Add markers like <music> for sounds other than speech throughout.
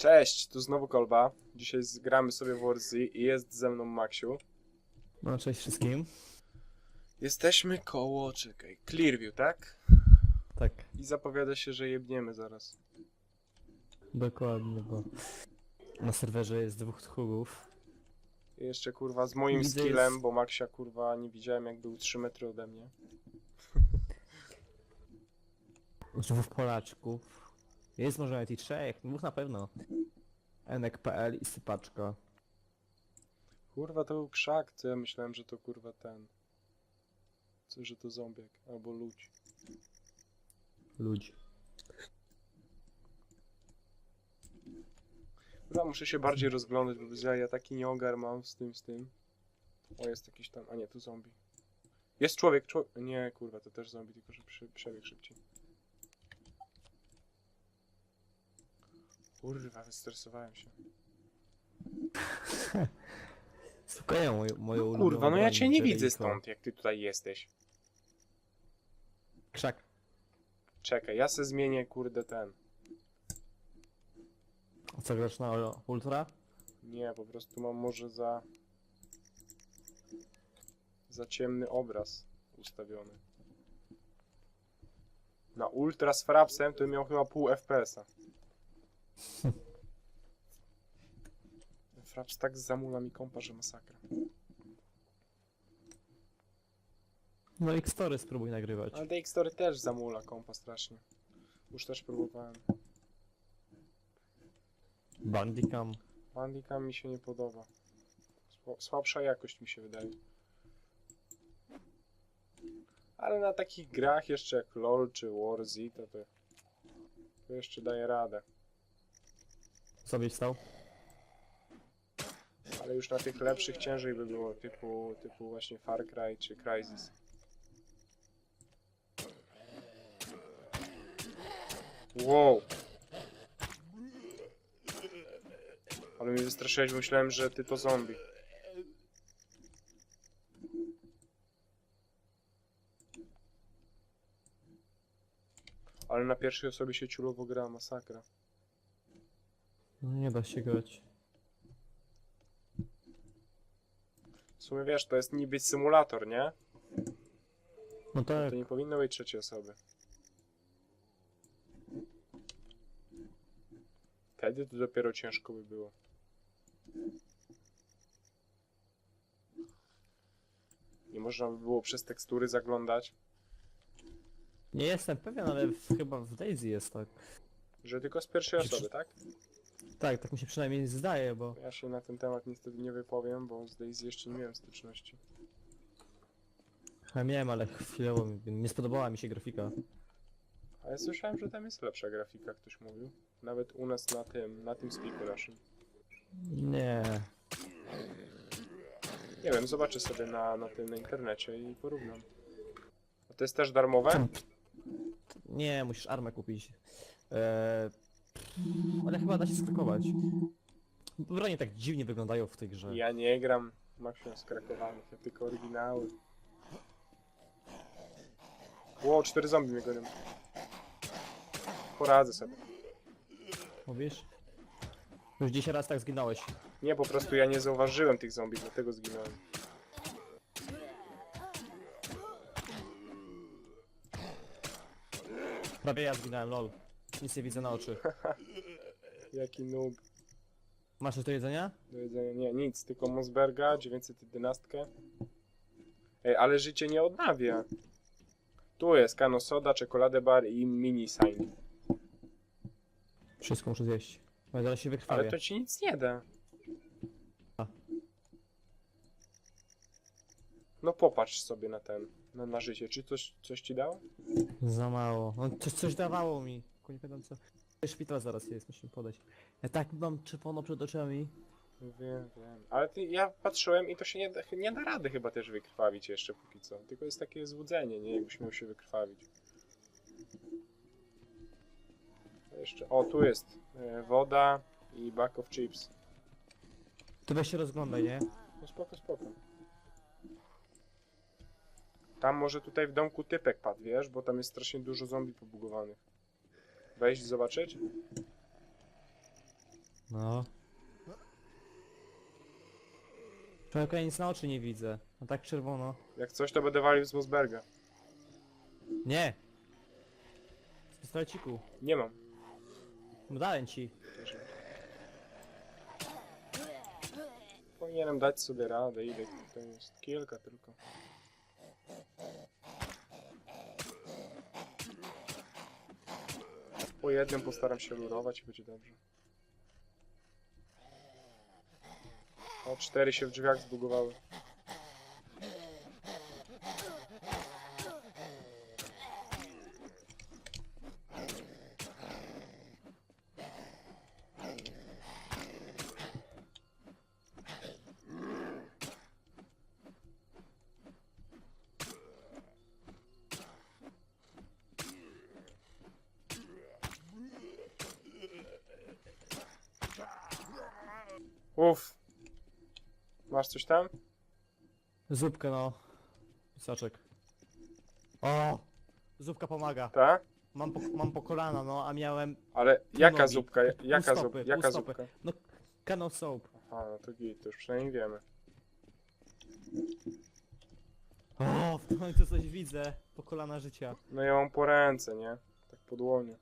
Cześć, tu znowu Kolba. Dzisiaj zgramy sobie w Warzy i jest ze mną Maksiu. No, cześć wszystkim. Jesteśmy koło, czekaj, Clearview, tak? Tak, I zapowiada się, że jebniemy zaraz. dokładnie, bo na serwerze jest dwóch tchórów. I jeszcze kurwa z moim Widzę, skillem, jest- bo Maksia kurwa nie widziałem jak był 3 metry ode mnie. Dwóch Polaczków. Jest może nawet i trzech, dwóch na pewno. Enek.pl i sypaczka. Kurwa to był krzak, to ja myślałem, że to kurwa ten. Co, że to zombiak, albo ludź. Ludzi. Kurwa, muszę się bardziej rozglądać, bo ja, ja taki nieogar mam z tym, z tym. O, jest jakiś tam, a nie, tu zombie. Jest człowiek, człowiek, nie, kurwa, to też zombie, tylko że przy, przebieg szybciej. Kurwa, wystresowałem się. <laughs> Słuchają moją, moją ulubioną Kurwa, no ja broń, cię nie widzę stąd, jak ty tutaj jesteś. Krzak. Czekaj, ja se zmienię, kurde, ten. A co grasz na ultra? Nie, po prostu mam może za... Za ciemny obraz ustawiony. Na ultra z frapsem to miał chyba pół FPS-a. Fraps tak zamula mi kompa, że masakra. No i story spróbuj nagrywać. Ale DxTory też zamula kompa strasznie. Już też próbowałem. Bandicam. Bandicam mi się nie podoba. Sła- Słabsza jakość mi się wydaje. Ale na takich grach jeszcze jak LoL czy Warzy to, to, to jeszcze daje radę. Co byś stał? Ale już na tych lepszych ciężej by było, typu, typu właśnie Far Cry czy Crysis. Wow! Ale mnie wystraszyłeś, myślałem, że ty to zombie. Ale na pierwszej osobie się ciulowo gra, masakra. No nie da się grać. W sumie wiesz, to jest niby symulator, nie? No tak, To nie powinno być trzeciej osoby. Wtedy to dopiero ciężko by było. Nie można by było przez tekstury zaglądać, nie jestem pewien, ale w, chyba w Daisy jest tak. że tylko z pierwszej Czy osoby, tak? Tak, tak mi się przynajmniej zdaje, bo Ja się na ten temat niestety nie wypowiem, bo z Daisy jeszcze nie miałem styczności. ja miałem, ale chwilowo mi- nie spodobała mi się grafika. Ale słyszałem, że tam jest lepsza grafika, ktoś mówił. Nawet u nas na tym, na tym spiku naszym. Nie. Nie wiem, zobaczę sobie na, na tym na internecie i porównam. A to jest też darmowe? Nie, musisz armę kupić. Eee, ale chyba da się skakować. Bronie tak dziwnie wyglądają w tej grze. Ja nie gram maksimum skrakowanych, ja tylko oryginały. Ło, cztery zombie mnie gonią. Poradzę sobie. Mówisz? Już 10 raz tak zginąłeś. Nie, po prostu ja nie zauważyłem tych zombie, dlatego zginąłem. Prawie ja zginąłem, lol. Nic nie widzę na oczy. <laughs> Jaki noob. Masz coś do jedzenia? Do jedzenia, nie, nic, tylko Mosberga, 911. Ej, ale życie nie odnawia. Tu jest kano soda, czekoladę bar i mini sign. Wszystko muszę zjeść. Bo zaraz się wykrwawię. Ale to ci nic nie da. A. No popatrz sobie na ten, na, na życie. Czy coś, coś ci dało? Za mało. No, coś, coś dawało mi. Nie pamiętam co. Szpital zaraz jest, musimy podać. Ja tak mam czerwono przed oczami. Wiem, wiem. Ale ty, ja patrzyłem i to się nie da, nie da rady chyba też wykrwawić jeszcze póki co. Tylko jest takie złudzenie, nie? Jakbyś miał się wykrwawić. Jeszcze, o tu jest e, woda i bag of chips. To weź się rozglądaj, nie? No spoko, spoko. Tam może tutaj w domku typek padł, wiesz? Bo tam jest strasznie dużo zombie pobugowanych. Wejść zobaczyć? No. Człowieka ja nic na oczy nie widzę. No tak czerwono. Jak coś, to będę walił z Mosberga. Nie! Z pistoleciku. Nie mam. No dałem ci. Powinienem dać sobie radę, ile tutaj jest? Kilka tylko. Po jednym postaram się lurować i będzie dobrze. O, cztery się w drzwiach zbugowały. Uff. Masz coś tam? Zupkę no. Pisaczek. O! Zupka pomaga. Tak? Mam po, mam po kolana, no, a miałem Ale jaka nogi. zupka? Pół Jaka, stopy, zup, jaka pół stopy. zupka? kanał soap. Aha, no to git, to już przynajmniej wiemy. O, w końcu coś widzę. Po kolana życia. No ja mam po ręce, nie? Tak po dłonie.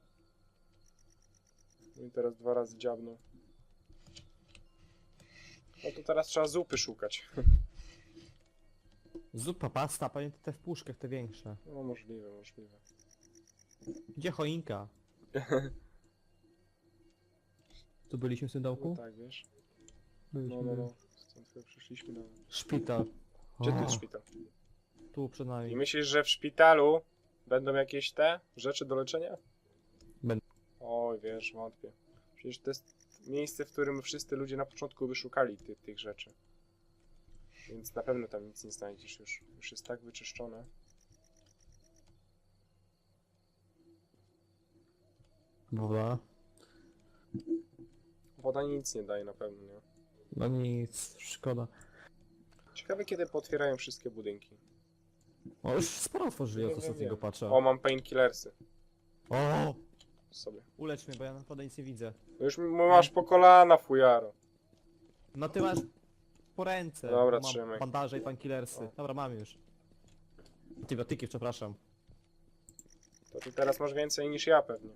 No i teraz dwa razy dziabnął. No to teraz trzeba zupy szukać. Zupa, pasta, pamiętaj te w puszkach, te większe. No możliwe, możliwe. Gdzie choinka? <laughs> Tu byliśmy w tym No tak, wiesz? No, no, no. Stąd chyba przyszliśmy do... Szpital. Gdzie O, jest szpital? Tu przed I nami. myślisz, że w szpitalu będą jakieś te rzeczy do leczenia? Będą. Oj, wiesz, wątpię. Przecież to jest miejsce, w którym wszyscy ludzie na początku by szukali ty, tych rzeczy. Więc na pewno tam nic nie znajdziesz już. Już jest tak wyczyszczone. Woda. Woda nic nie daje na pewno, nie? No nic, szkoda. Ciekawe kiedy pootwierają wszystkie budynki. O, już sporo otworzyli, od ostatniego patrzę. O, mam painkillersy. O! Sobie. Ulecz mnie, bo ja naprawdę nic nie widzę. No już m- masz po kolana, fujaro. No ty masz po ręce. Dobra, mam trzymaj. bandaże i pankillersy. O. Dobra, mam już. Antybiotyki, przepraszam. To ty teraz masz więcej niż ja pewnie.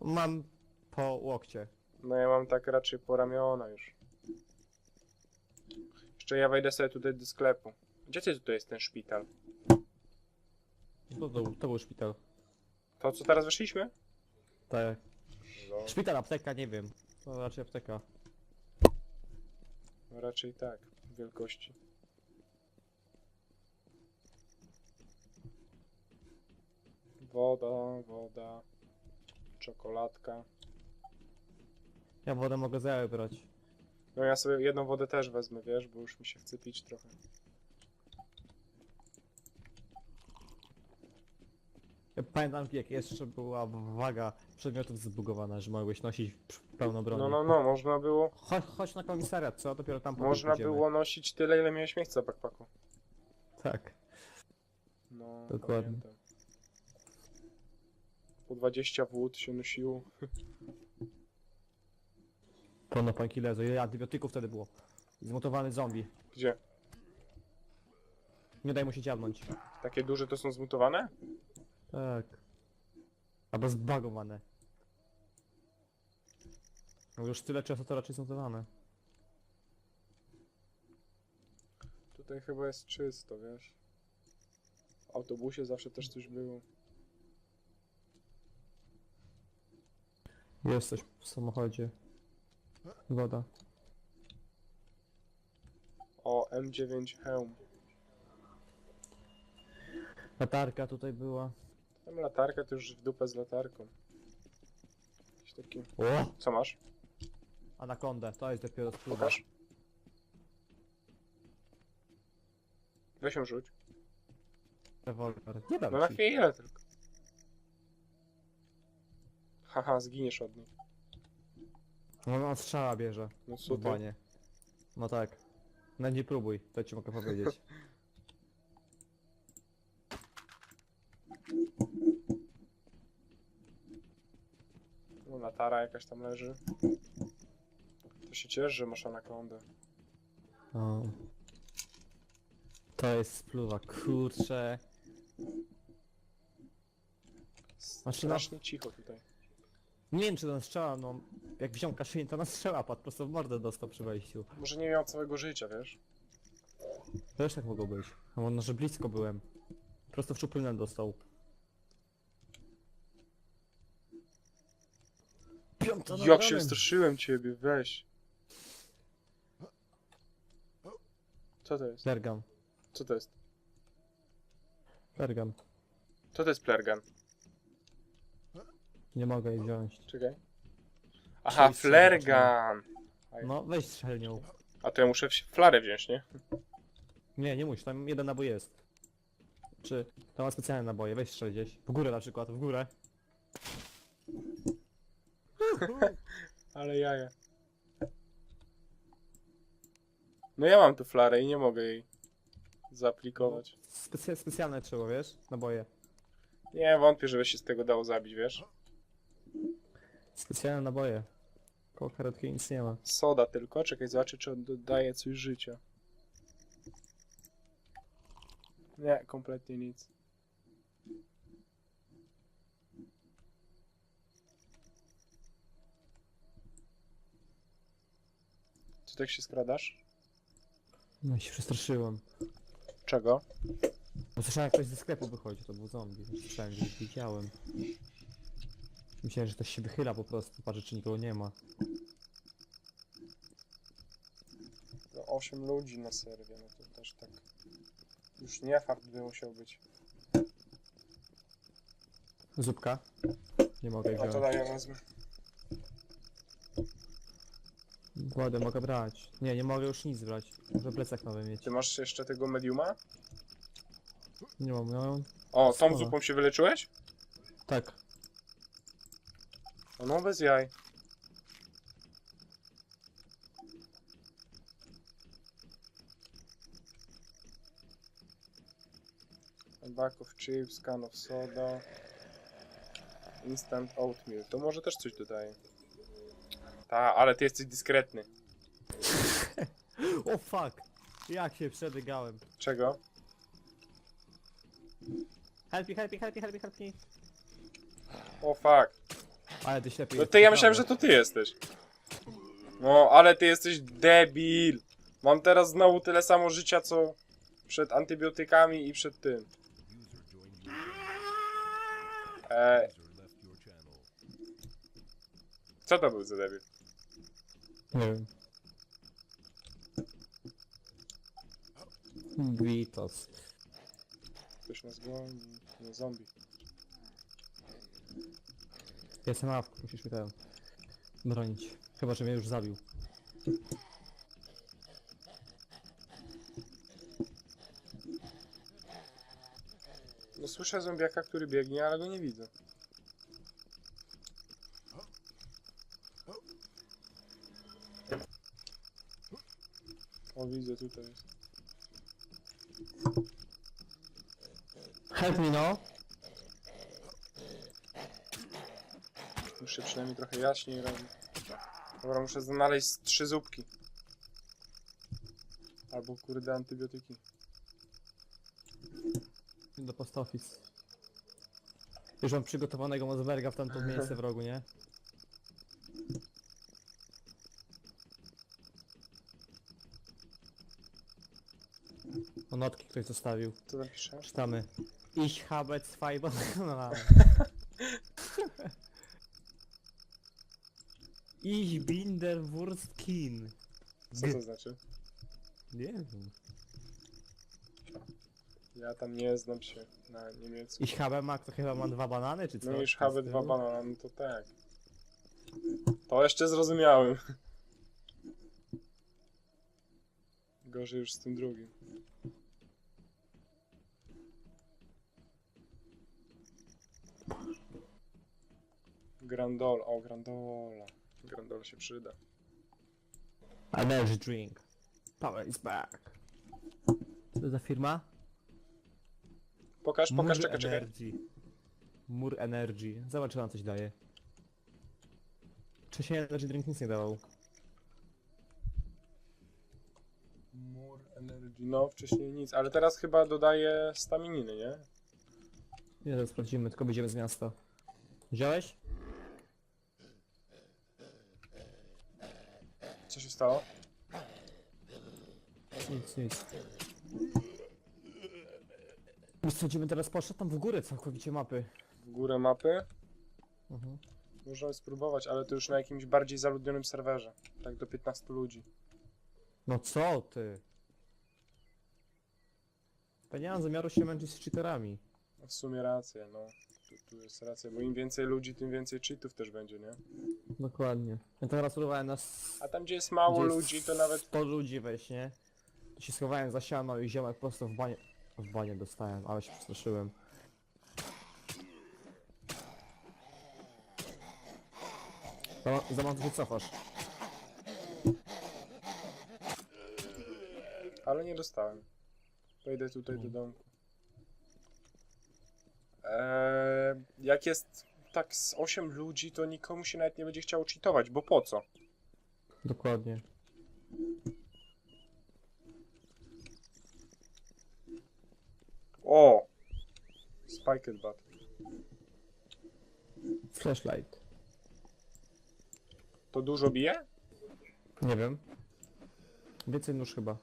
Mam po łokcie. No ja mam tak raczej po ramiona już. Jeszcze ja wejdę sobie tutaj do sklepu. Gdzie ty tutaj jest ten szpital? To, to, to był szpital. To co teraz weszliśmy? Tak. No, Szpital, apteka, nie wiem. To raczej apteka. no raczej tak, wielkości. Woda, woda, czekoladka. Ja wodę mogę zabrać. No ja sobie jedną wodę też wezmę, wiesz, bo już mi się chce pić trochę. Ja pamiętam jak jeszcze była waga przedmiotów zbugowana, że mogłeś nosić pełno broni. No, no, no, można było, Chodź, chodź na komisariat, co? Dopiero tam potem można pójdziemy. było nosić tyle, ile miałeś miejsca w backpacku. Tak. No, Dokładnie. pamiętam. Po 20 wód się nosiło. Pełno pankilezu. Ile antybiotyków wtedy było? Zmutowany zombie. Gdzie? Nie daj mu się dziabnąć. Takie duże to są zmutowane? Tak. Albo zbagowane. No już tyle czasu to raczej zmutowane. Tutaj chyba jest czysto, wiesz. W autobusie zawsze też coś było. Jest coś w samochodzie. Woda. O, M9 hełm. Latarka tutaj była. Tam latarka to już w dupę z latarką. Jakiś taki... O! Co masz? Anakondę, to jest dopiero spróba. Pokaż. Weź ją rzuć. Rewolwer. Nie dam No na ci. chwilę tylko. Haha, zginiesz od niej. No on strzała bierze. No co ty? banie. No tak. No nie próbuj, to ci mogę powiedzieć. <laughs> Latara jakaś tam leży. To się ciesz, że masz anakondę. O. To jest spluwa, kurczę. Znaczy, no- Strasznie cicho tutaj. Nie wiem czy to strzała, no jak wziął kaszyń to na strzała padł, prosto w mordę dostał przy wejściu. Może nie miał całego życia, wiesz? Też tak mogło być. A może blisko byłem. Prosto w czuplinę dostał. Piąta nad Jak się ranem. wystraszyłem ciebie, weź. Co to jest? Lergam, Co to jest? lergam. Co to jest plergan? Nie mogę jej wziąć. Czekaj. Aha, Czyli flergan! No, weź strzelnią. A to ja muszę wsi- flarę wziąć, nie? Nie, nie musisz, tam jeden nabój jest. Czy tam ma specjalne naboje, weź strzel gdzieś. W górę na przykład, w górę. Ale jaja. No ja mam tu flarę i nie mogę jej zaaplikować. Specy specjalne trzeba, wiesz? Naboje. Nie, wątpię, żeby się z tego dało zabić, wiesz? Specjalne naboje. Koło karetki nic nie ma. Soda tylko, czekaj, zobaczę, czy on dodaje coś życia. Nie, kompletnie nic. Co tak się skradasz? No i się przestraszyłem. Czego? Bo słyszałem jak ktoś ze sklepu wychodzi, to był zombie. Słyszałem, gdzieś widziałem. Myślałem, że ktoś się wychyla po prostu, patrzę czy nikogo nie ma. No, 8 ludzi na serwie, no to też tak. Już nie fart by musiał być. Zupka? Nie mogę A to wziąć. daj, ja wezmę. Wodę mogę brać. Nie, nie mogę już nic brać. Muszę plecak nowy mieć. Ty masz jeszcze tego mediuma? Nie mam, no... O, tą zupą się wyleczyłeś? Tak. O, no bez jaj. Of chips, can of soda. Instant oatmeal. To może też coś dodaje. Ta, ale ty jesteś dyskretny. <laughs> O fuck! Jak się przedygałem. Czego? Help me, help me, help me, help me, help me. O fuck. Ale ty ślepy No jesteś, to ja myślałem, że to ty jesteś. No, ale ty jesteś debil. Mam teraz znowu tyle samo życia, co przed antybiotykami i przed tym. E, co to był za debil? Nie wiem. Witos. Ktoś nas goni. Nie, zombie. Jestem awk, musisz mi ten... bronić. Chyba, że mnie już zabił. No słyszę zombiaka, który biegnie, ale go nie widzę. Widzę, tutaj. Help me no! Muszę przynajmniej trochę jaśniej robić. Dobra, muszę znaleźć trzy zupki. Albo kurde antybiotyki. Do post office. Już mam przygotowanego Mosberga w tamto miejsce w rogu, nie? O notki ktoś zostawił. Co tam pisze? Czytamy. Ich habe zwei Bananen. <laughs> Ich bin der Wurstkin. Co to znaczy? Nie wiem. Ja tam nie znam się na niemiecku. Ich habe ma, to chyba ma dwa banany, czy co? No już habe dwa banana, no to tak. To jeszcze zrozumiałem. <laughs> Gorzej już z tym drugim. Grandol, o Grandola. Grandola się przyda. Energy drink. Power is back. Co to za firma? Pokaż, pokaż, Mur czekaj, czekaj. Energy. Mur Energy. Zobacz, czy nam coś daje. Wcześniej Energy Drink nic nie dawał. More energy. No, wcześniej nic, ale teraz chyba dodaje stamininy, nie? Nie, zaraz sprawdzimy, tylko będziemy z miasta. Wziąłeś? Co? Nic, nic. Bym teraz poszedł? Tam w górę całkowicie mapy. W górę mapy? Mhm. Możemy spróbować, ale to już na jakimś bardziej zaludnionym serwerze. Tak do 15 ludzi. No co ty? To nie mam zamiaru się męczyć z cheaterami. No w sumie rację, no. Tu, tu jest racja, bo im więcej ludzi, tym więcej cheatów też będzie, nie? Dokładnie. Ja teraz próbowałem nas... A tam, gdzie jest mało gdzie jest ludzi, to nawet... 100 ludzi weź, nie? To się schowałem za siano i ziomek prosto w banie... W banie dostałem, ale się przestraszyłem. Za, za mało się cofasz. Ale nie dostałem. Wejdę tutaj do domku. Eee, jak jest tak z 8 ludzi, to nikomu się nawet nie będzie chciało cheatować, bo po co? Dokładnie. O! Spiked Bat. Flashlight. To dużo bije? Nie wiem. Więcej nóż chyba.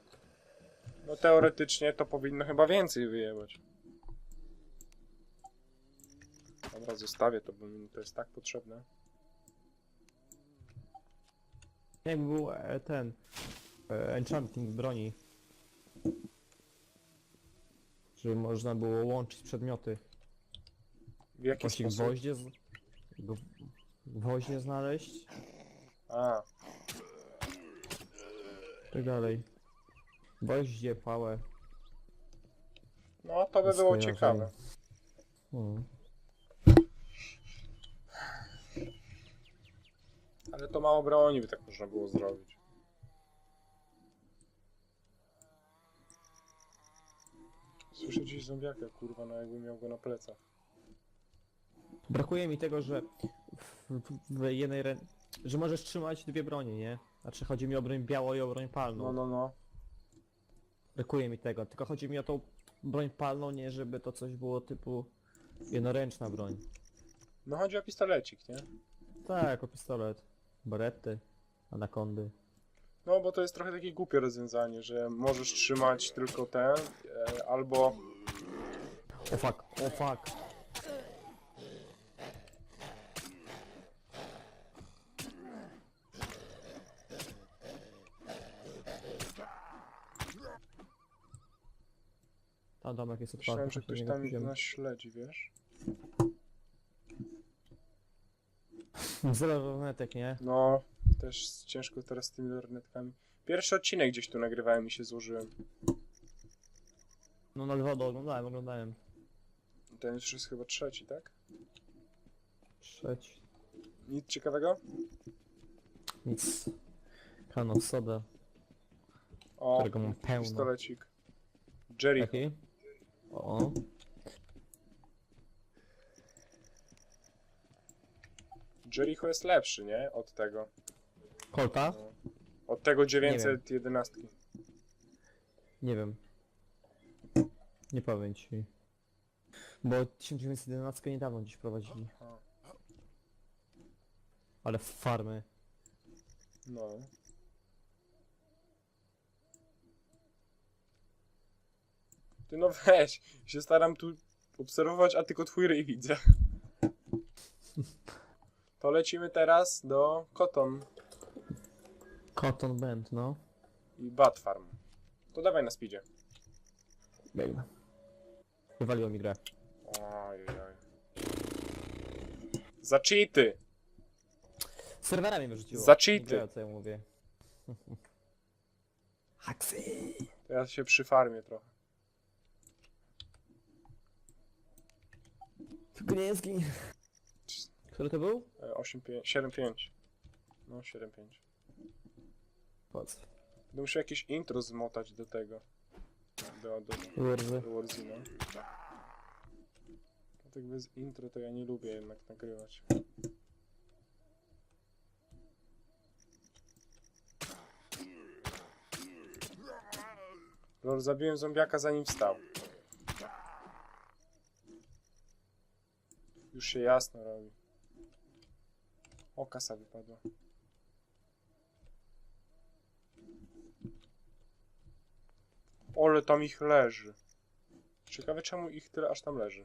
No teoretycznie to powinno chyba więcej wyjebać. Dobra, zostawię to, bo mi to jest tak potrzebne. Jakby był e, ten... E, enchanting broni. Żeby można było łączyć przedmioty. W jaki Właśnie sposób? gwoździe... Z... Go... Gwoździe znaleźć. A, Tak dalej. Gwoździe, pałę. no to by było skojarzenie. ciekawe. Mm. Ale to mało broni by tak można było zrobić. Słyszę gdzieś zombiaka, kurwa, no jakby miał go na plecach. Brakuje mi tego, że w, w, w jednej rę... że możesz trzymać dwie bronie, nie? Znaczy chodzi mi o broń białą i o broń palną. No, no, no. Brakuje mi tego, tylko chodzi mi o tą broń palną, nie żeby to coś było typu jednoręczna broń. No chodzi o pistolecik, nie? Tak, o pistolet. Berety, anakondy. No, bo to jest trochę takie głupie rozwiązanie, że możesz trzymać tylko ten, e, albo... O fuck, o fuck. Tam domek jest otwarty. Myślałem, że ktoś tam nas śledzi, wiesz? <laughs> Zero lornetek, nie? No, też ciężko teraz z tymi lornetkami. Pierwszy odcinek gdzieś tu nagrywałem i się złożyłem. No na wodę oglądałem, oglądałem. Ten już jest chyba trzeci, tak? Trzeci. Nic ciekawego? Nic. Kano soda, O, którego mam pełno. pistolecik. Jerry. Jaki? O. Jericho jest lepszy, nie? Od tego. Kolta? No. Od tego 911. Nie wiem. Nie powiem ci. Bo 1911 niedawno gdzieś prowadzili. Aha. Ale w farmy. No. Ty no weź, się staram tu obserwować, a tylko twój ryj widzę. <laughs> To lecimy teraz do Cotton Cotton Band, no. i Bat Farm. To dawaj na speedzie. Biegnę. Wywaliło mi grę. Ojej. Za cheaty! Serwera mnie wyrzuciło. Za Nie cheaty. grają, co ja mówię. <laughs> Haksy. Ja się przyfarmię trochę. Tylko nie zgin. Który to był? E, 7-5. No, 7-5. Po co? Musiał jakieś intro zmotać do tego. Do, do, Kurde. do Warzina. No tak bez intro to ja nie lubię jednak nagrywać. Lol, zabiłem zombiaka zanim wstał. Już się jasno robi. O, kasa wypadła. Ole, tam ich leży. Ciekawe czemu ich tyle aż tam leży.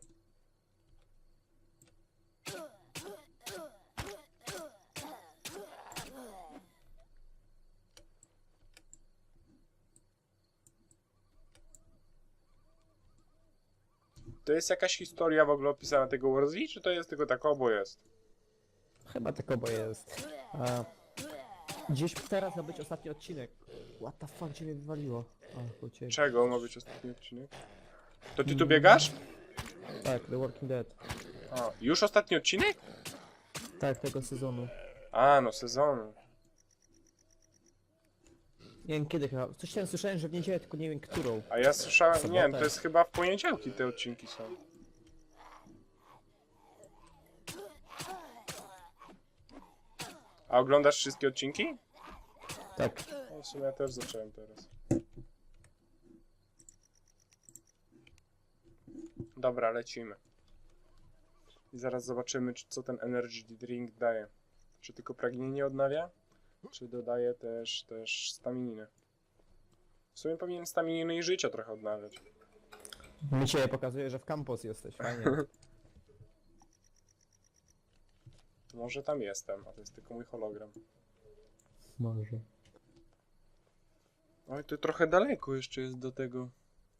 To jest jakaś historia w ogóle opisana tego Warzy, czy to jest tylko tak obo jest? Chyba tak oboje jest. A, gdzieś teraz ma być ostatni odcinek. What the fuck, gdzie mnie wywaliło? O. Czego ma być ostatni odcinek? To ty tu Mm. biegasz? Tak, The Walking Dead. A, już ostatni odcinek? Tak, tego sezonu. A, no sezonu. Nie wiem kiedy chyba. Coś tam słyszałem, że w niedzielę, tylko nie wiem którą. A ja słyszałem, nie wiem, to Sobotę. jest chyba w poniedziałki te odcinki są. A oglądasz wszystkie odcinki? Tak. No, w sumie ja też zacząłem teraz. Dobra, lecimy. I zaraz zobaczymy, czy, co ten energy drink daje. Czy tylko pragnienie odnawia? Czy dodaje też, też stamininy? W sumie powinien stamininy i życia trochę odnawiać. Mi cię pokazuje, że w campus jesteś, fajnie. <laughs> Może tam jestem, a to jest tylko mój hologram. Może. Oj, to trochę daleko jeszcze jest do tego.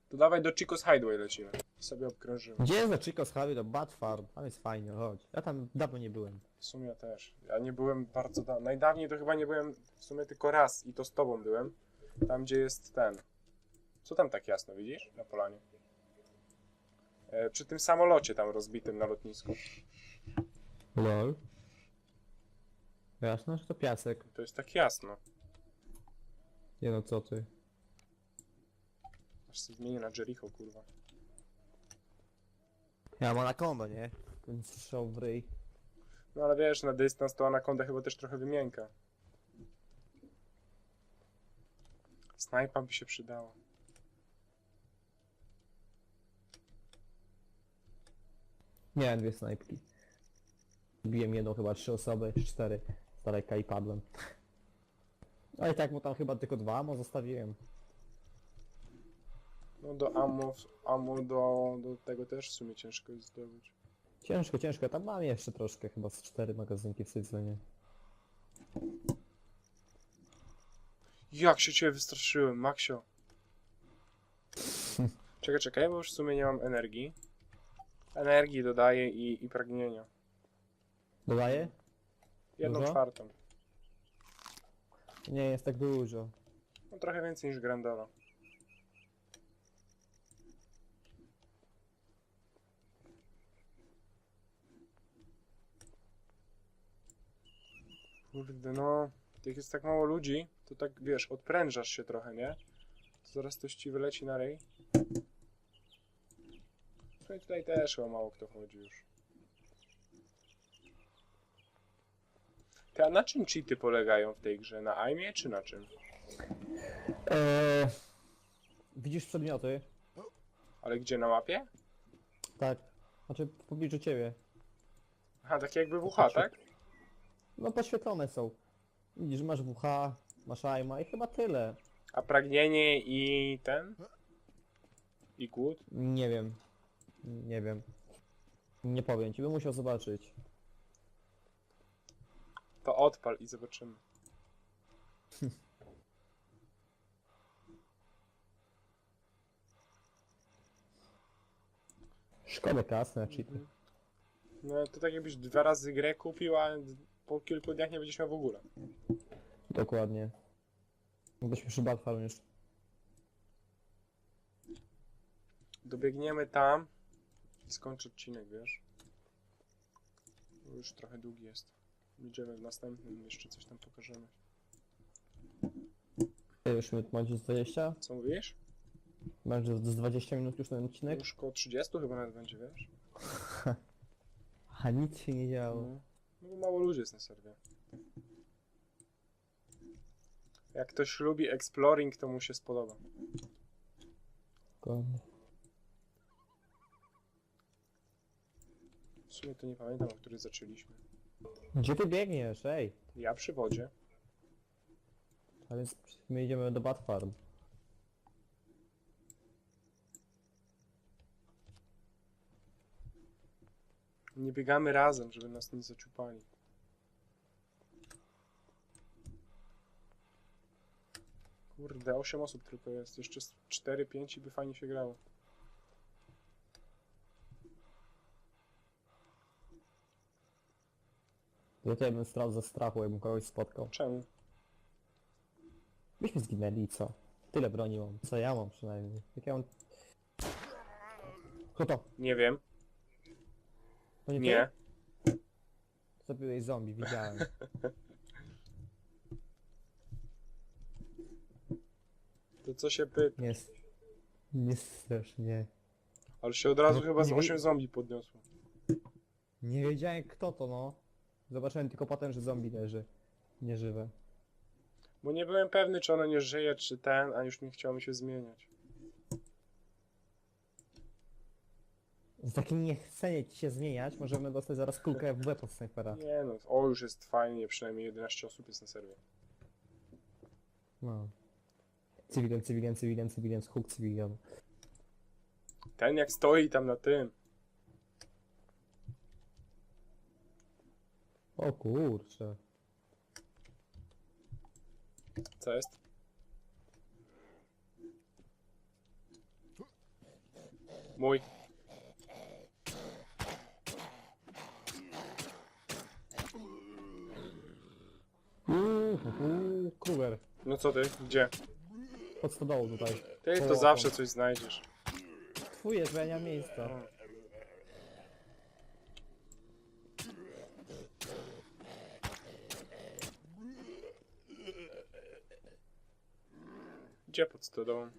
To dawaj do Chico's Hideaway lecimy. Sobie obkrążymy. Gdzie jest za Chico z Harry do Bad Farm? Tam jest fajnie, chodź. Ja tam dawno nie byłem. W sumie też. Ja nie byłem bardzo dawno. Najdawniej to chyba nie byłem w sumie tylko raz i to z tobą byłem. Tam gdzie jest ten. Co tam tak jasno widzisz? Na polanie. E, przy tym samolocie tam rozbitym na lotnisku. Lol. Jasno, że to piasek. To jest tak jasno. Nie no, co ty. Aż się zmienię na Jericho, kurwa. Ja mam anakonda, nie? Więc strzał w ryj. No ale wiesz, na dystans to Anaconda chyba też trochę wymienka. Snajpa by się przydała. Miałem dwie snajpki. Biłem jedną chyba trzy osoby, czy cztery. Daleka i padłem. Ale tak mu tam chyba tylko dwa, mo zostawiłem. No do ammo, ammo do, do tego też w sumie ciężko jest zdobyć. Ciężko, ciężko. Tam mam jeszcze troszkę, chyba z cztery magazynki w sezonie. Jak się cię wystraszyłem, Maksio. <laughs> Czekaj, czekaj, bo już w sumie nie mam energii. Energii dodaję i, i pragnienia. Dodaję? Jedną Dużo? czwartą. Nie jest tak dużo. No trochę więcej niż Grandola. Kurde no, jak jest tak mało ludzi, to tak wiesz, odprężasz się trochę, nie? To zaraz coś ci wyleci na rej. No i tutaj też chyba mało kto chodzi już. Ty, a na czym cheaty polegają w tej grze? Na aimie czy na czym? Eee, widzisz przedmioty? Ale gdzie, na mapie? Tak. Znaczy w pobliżu ciebie. Aha, takie jakby WH, tak? No poświetlone są. Widzisz, masz WH, masz AIMA i chyba tyle. A pragnienie i ten? I głód? Nie wiem. Nie wiem. Nie powiem ci, bym musiał zobaczyć. To odpal i zobaczymy. <laughs> Szkoda kas na cheaty. No to tak jakbyś dwa razy grę kupił, a po kilku dniach nie będziesz miał w ogóle. Dokładnie. Byśmy przy Farm już. Dobiegniemy tam skończy odcinek, wiesz? Już trochę długi jest. Idziemy w następnym, jeszcze coś tam pokażemy. Ty już minut masz z 20? Co mówisz? Masz z 20 minut już ten odcinek? Już koło 30 chyba nawet będzie, wiesz? <laughs> A nic się nie działo. No, no bo mało ludzi jest na serwie. Jak ktoś lubi exploring, to mu się spodoba. Dokładnie. W sumie to nie pamiętam, o której zaczęliśmy. Gdzie ty biegniesz, ej? Ja przy wodzie. A więc my idziemy do Bat Farm. Nie biegamy razem, żeby nas nie zaciupali. Kurde, 8 osób tylko jest. Jeszcze 4-5 i by fajnie się grało. Ja tutaj bym strał ze strachu, jakbym kogoś spotkał. Czemu? Byśmy zginęli i co? Tyle broni mam. Co ja mam przynajmniej? Jak ja mam... Kto to? Nie wiem. To nie, Nie. Ty? Zabiłeś zombie, widziałem. <laughs> To co się pyta? Nie, s- nie strasz, nie. Ale się od razu No, chyba z nie- 8 zombie podniosło. Nie wiedziałem kto to, no. Zobaczyłem tylko potem, że zombie leży. Nieżywe. Bo nie byłem pewny, czy ono nie żyje, czy ten, a już nie chciało mi się zmieniać. Z takim niechcenie ci się zmieniać, możemy dostać zaraz kulkę w łeb od snajpera. Nie no, o już jest fajnie, przynajmniej 11 osób jest na serwie. No. Cywilian, cywilian, cywilian, cywilian, huk cywilian. Ten jak stoi tam na tym. O kurczę. Co jest? Mój. Uuu, Kruger. No co ty? Gdzie? Pod stodołu tutaj. Ty to zawsze coś znajdziesz. Twój jest, bo ja nie mam miejsca. Gdzie pod stodołą?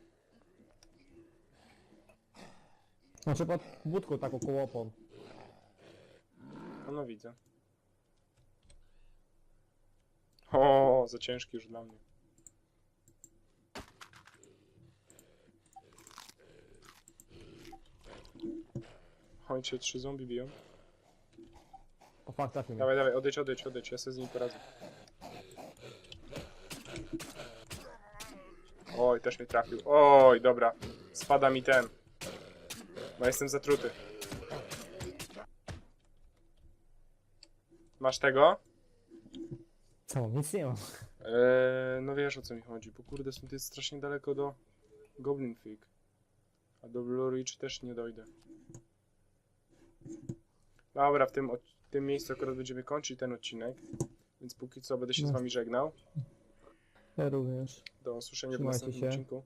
Znaczy pod budką taką kołopą. No, no widzę. O, za ciężki już dla mnie. Chodź się trzy zombie biją. Po faktach mnie. Dawaj, dawaj, odejdź, odejdź, odejdź, ja sobie z nim poradzę. Oj, też mnie trafił. Oj, dobra. Spada mi ten. No jestem zatruty. Masz tego? Co? Nic nie mam. Eee, no wiesz o co mi chodzi, bo kurde stąd jest strasznie daleko do Goblin Fig. A do Blue Ridge też nie dojdę. Dobra, w tym, w tym miejscu akurat będziemy kończyć ten odcinek. Więc póki co będę się z No. wami żegnał. Ja również. Do usłyszenia w Trzymajcie następnym się. odcinku.